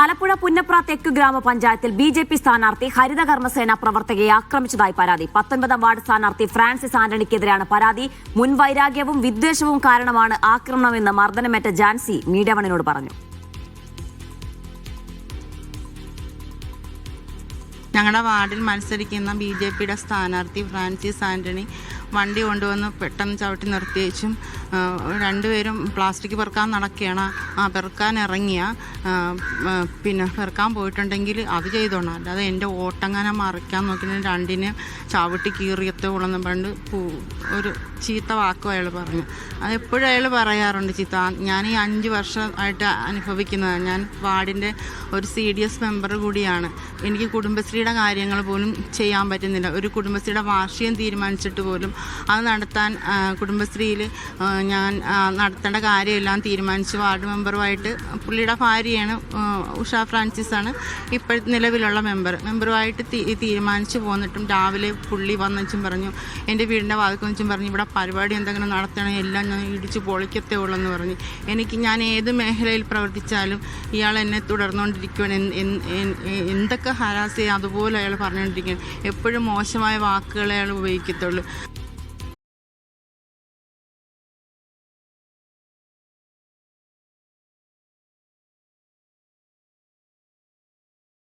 ആലപ്പുഴ പുന്നപ്ര തെക്ക് ഗ്രാമപഞ്ചായത്തിൽ B J P സ്ഥാനാർത്ഥി ഹരിത കർമ്മസേന പ്രവർത്തകയെ ആക്രമിച്ചതായി പരാതി. പത്തൊൻപതാം വാർഡ് സ്ഥാനാർത്ഥി ഫ്രാൻസിസ് ആന്റണിക്കെതിരെയാണ് പരാതി. മുൻ വൈരാഗ്യവും വിദ്വേഷവും കാരണമാണ് ആക്രമണമെന്ന് മർദ്ദനമേറ്റ ജാൻസി മീഡിയ വണിനോട് പറഞ്ഞു. ഞങ്ങളുടെ വാർഡിൽ മത്സരിക്കുന്ന ബി ജെ പിയുടെ സ്ഥാനാർത്ഥി ഫ്രാൻസിസ് ആന്റണി വണ്ടി കൊണ്ടുവന്ന് പെട്ടെന്ന് ചവിട്ടി നിർത്തിയേച്ചും രണ്ടുപേരും പ്ലാസ്റ്റിക് പെറുക്കാൻ നടക്കുകയാണ്. ആ പെറുക്കാൻ ഇറങ്ങിയ പിന്നെ പെറുക്കാൻ പോയിട്ടുണ്ടെങ്കിൽ അത് ചെയ്തോണം. അല്ലാതെ എന്റെ ഓട്ടങ്ങനെ മറിക്കാൻ നോക്കി രണ്ടിനെ ചവിട്ടി കീറിയത്തെ ഉള്ളെന്ന് പണ്ട് ഒരു ചീത്ത വാക്കും അയാൾ പറഞ്ഞു. അത് എപ്പോഴും അയാൾ പറയാറുണ്ട് ചീത്ത ഞാൻ ഈ അഞ്ച് വർഷമായിട്ട് അനുഭവിക്കുന്നത് ഞാൻ വാർഡിന്റെ ഒരു സി ഡി എസ് മെമ്പർ കൂടിയാണ്. എനിക്ക് കുടുംബശ്രീയുടെ കാര്യങ്ങൾ പോലും ചെയ്യാൻ പറ്റുന്നില്ല. ഒരു കുടുംബശ്രീയുടെ വാർഷികം തീരുമാനിച്ചിട്ട് പോലും അത് നടത്താൻ കുടുംബശ്രീയിൽ ഞാൻ നടത്തേണ്ട കാര്യമെല്ലാം തീരുമാനിച്ചു വാർഡ് മെമ്പറുമായിട്ട് പുള്ളിയുടെ ഭാര്യയാണ് ഉഷ ഫ്രാൻസിസ് ആണ് ഇപ്പോഴത്തെ നിലവിലുള്ള മെമ്പർ. മെമ്പറുമായിട്ട് തീരുമാനിച്ചു പോന്നിട്ടും രാവിലെ പുള്ളി വന്നെച്ചും പറഞ്ഞു എന്റെ വീടിന്റെ വാതിൽക്ക് വെച്ചും പറഞ്ഞു ഇവിടെ പരിപാടി എന്തെങ്കിലും നടത്തണം എല്ലാം ഞാൻ ഇടിച്ചു പൊളിക്കത്തേ ഉള്ളെന്ന് പറഞ്ഞു. എനിക്ക് ഞാൻ ഏത് മേഖലയിൽ പ്രവർത്തിച്ചാലും ഇയാൾ എന്നെ എന്ത്- എന്തൊക്കെ ഹരാസ് ചെയ്യുക അതുപോലെ അയാൾ പറഞ്ഞുകൊണ്ടിരിക്കുകയാണ്. എപ്പോഴും മോശമായ വാക്കുകളെ അയാൾ ഉപയോഗിക്കത്തുള്ളൂ.